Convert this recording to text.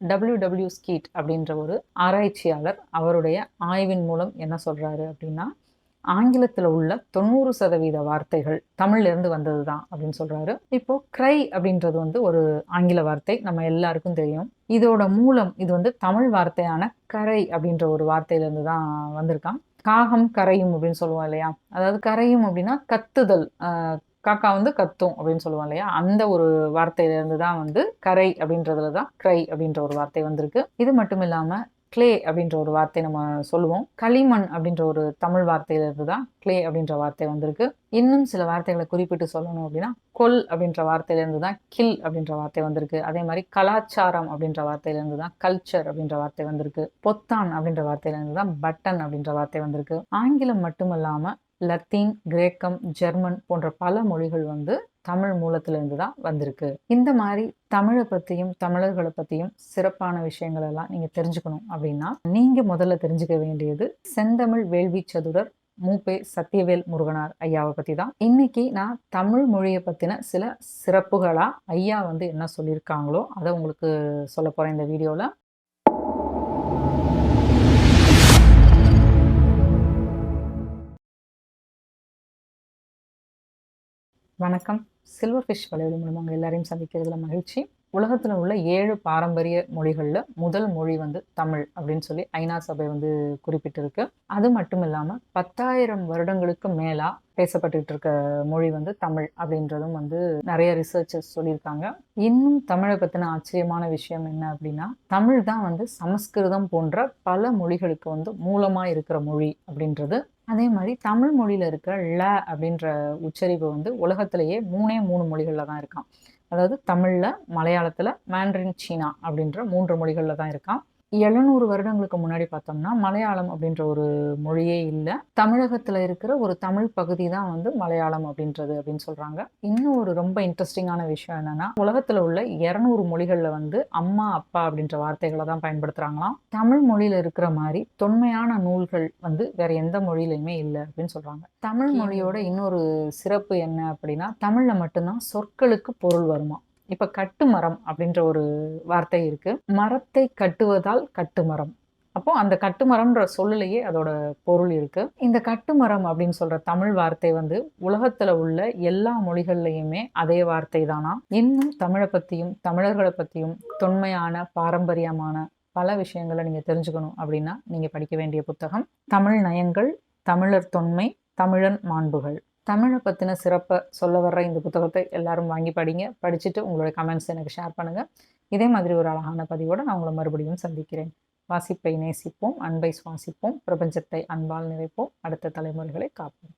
W W skid அப்படின்ற ஒரு ஆராய்ச்சியாளர் அவருடைய ஆய்வின் மூலம் என்ன சொல்கிறாரு அப்படின்னா ஆங்கிலத்தில் உள்ள தொண்ணூறு சதவீத வார்த்தைகள் தமிழ்லேருந்து வந்தது தான் அப்படின்னு சொல்கிறாரு இப்போது க்ரை அப்படின்றது வந்து ஒரு ஆங்கில வார்த்தை நம்ம எல்லாருக்கும் தெரியும். இதோட மூலம் இது வந்து தமிழ் வார்த்தையான கரை அப்படின்ற ஒரு வார்த்தையிலேருந்து தான் வந்திருக்கான். காகம் கரையும் அப்படின்னு சொல்லுவோம் இல்லையா? அதாவது கரையும் அப்படின்னா கத்துதல் காக்கா வந்து கத்தும் அப்படின்னு சொல்லுவோம் இல்லையா? அந்த ஒரு வார்த்தையிலேருந்து தான் வந்து கரை அப்படின்றதுல தான் க்ரை அப்படின்ற ஒரு வார்த்தை வந்திருக்கு. இது மட்டும் இல்லாமல் க்ளே அப்படின்ற ஒரு வார்த்தை நம்ம சொல்லுவோம். களிமண் அப்படின்ற ஒரு தமிழ் வார்த்தையிலிருந்து தான் க்ளே அப்படின்ற வார்த்தை வந்திருக்கு. இன்னும் சில வார்த்தைகளை குறிப்பிட்டு சொல்லணும் அப்படின்னா கொல் அப்படின்ற வார்த்தையிலேருந்து தான் கில் அப்படின்ற வார்த்தை வந்திருக்கு. அதே மாதிரி கலாச்சாரம் அப்படின்ற வார்த்தையிலேருந்து தான் கல்ச்சர் அப்படின்ற வார்த்தை வந்திருக்கு. பொத்தான் அப்படின்ற வார்த்தையிலேருந்து தான் பட்டன் அப்படின்ற வார்த்தை வந்திருக்கு. ஆங்கிலம் மட்டும் இல்லாமல் லத்தீன் கிரேக்கம் ஜெர்மன் போன்ற பல மொழிகள் வந்து தமிழ் மூலத்திலிருந்து தான் வந்திருக்கு. இந்த மாதிரி தமிழை பற்றியும் தமிழர்களை பற்றியும் சிறப்பான விஷயங்கள் எல்லாம் நீங்கள் தெரிஞ்சுக்கணும் அப்படின்னா நீங்கள் முதல்ல தெரிஞ்சுக்க வேண்டியது செந்தமிழ் வேள்வி சதுரர் மூப்பே சத்யவேல் முருகனார் ஐயாவை பற்றி தான் இன்னைக்கு நான் தமிழ் மொழியை பற்றின சில சிறப்புகளாக ஐயா வந்து என்ன சொல்லியிருக்காங்களோ அதை உங்களுக்கு சொல்ல போகிறேன் இந்த வீடியோவில் வணக்கம். சில்வர் ஃபிஷ் வலையொலி மூலமாக உங்கள் எல்லாரையும் சந்திக்கிறதுல மகிழ்ச்சி. உலகத்தில் உள்ள ஏழு பாரம்பரிய மொழிகளில் முதல் மொழி வந்து தமிழ் அப்படின்னு சொல்லி ஐநா சபை வந்து குறிப்பிட்டிருக்கு. அது மட்டும் இல்லாமல் பத்தாயிரம் வருடங்களுக்கு மேலாக பேசப்பட்டுட்டு இருக்க மொழி வந்து தமிழ் அப்படின்றதும் வந்து நிறைய ரிசர்ச்சர்ஸ் சொல்லியிருக்காங்க. இன்னும் தமிழை பற்றின ஆச்சரியமான விஷயம் என்ன அப்படின்னா தமிழ் தான் வந்து சமஸ்கிருதம் போன்ற பல மொழிகளுக்கு வந்து மூலமாக இருக்கிற மொழி அப்படின்றது. அதே மாதிரி தமிழ் மொழியில் இருக்கிற ல அப்படின்ற உச்சரிப்பு வந்து உலகத்திலேயே மூணே மூணு மொழிகளில் தான் இருக்கான் அதாவது தமிழில் மலையாளத்தில் மேண்ட்ரின் சீனா அப்படின்ற மூன்று மொழிகளில் தான் இருக்கான் எழுநூறு வருடங்களுக்கு முன்னாடி பார்த்தோம்னா மலையாளம் அப்படின்ற ஒரு மொழியே இல்லை. தமிழகத்தில் இருக்கிற ஒரு தமிழ் பகுதி தான் வந்து மலையாளம் அப்படின்றது அப்படின்னு சொல்கிறாங்க இன்னும் ஒரு ரொம்ப இன்ட்ரெஸ்டிங்கான விஷயம் என்னென்னா உலகத்தில் உள்ள இரநூறு மொழிகளில் வந்து அம்மா அப்பா அப்படின்ற வார்த்தைகளை தான் பயன்படுத்துகிறாங்களாம் தமிழ் மொழியில் இருக்கிற மாதிரி தொன்மையான நூல்கள் வந்து வேற எந்த மொழியிலையுமே இல்லை அப்படின்னு சொல்கிறாங்க தமிழ் மொழியோட இன்னொரு சிறப்பு என்ன அப்படின்னா தமிழில் மட்டும்தான் சொற்களுக்கு பொருள் வருமா இப்ப கட்டுமரம் அப்படின்ற ஒரு வார்த்தை இருக்கு. மரத்தை கட்டுவதால் கட்டுமரம். அப்போ அந்த கட்டுமரம்ன்ற சொல்லிலேயே அதோட பொருள் இருக்கு. இந்த கட்டுமரம் அப்படின்னு சொல்ற தமிழ் வார்த்தை வந்து உலகத்துல உள்ள எல்லா மொழிகள்லையுமே அதே வார்த்தை தானா? இன்னும் தமிழை பத்தியும் தமிழர்களை பத்தியும் தொன்மையான பாரம்பரியமான பல விஷயங்களை நீங்க தெரிஞ்சுக்கணும் அப்படின்னா நீங்க படிக்க வேண்டிய புத்தகம் தமிழ் நயங்கள் தமிழர் தொன்மை தமிழன் மாண்புகள். தமிழை பற்றின சிறப்பை சொல்ல வர்ற இந்த புத்தகத்தை எல்லாரும் வாங்கி படிங்க. படிச்சுட்டு உங்களோட கமெண்ட்ஸ் எனக்கு ஷேர் பண்ணுங்கள் இதே மாதிரி ஒரு அழகான பதிவோடு நான் உங்களை மறுபடியும் சந்திக்கிறேன். வாசிப்பை நேசிப்போம் அன்பை சுவாசிப்போம் பிரபஞ்சத்தை அன்பால் நிறைப்போம். அடுத்த தலைமுறைகளை காப்போம்.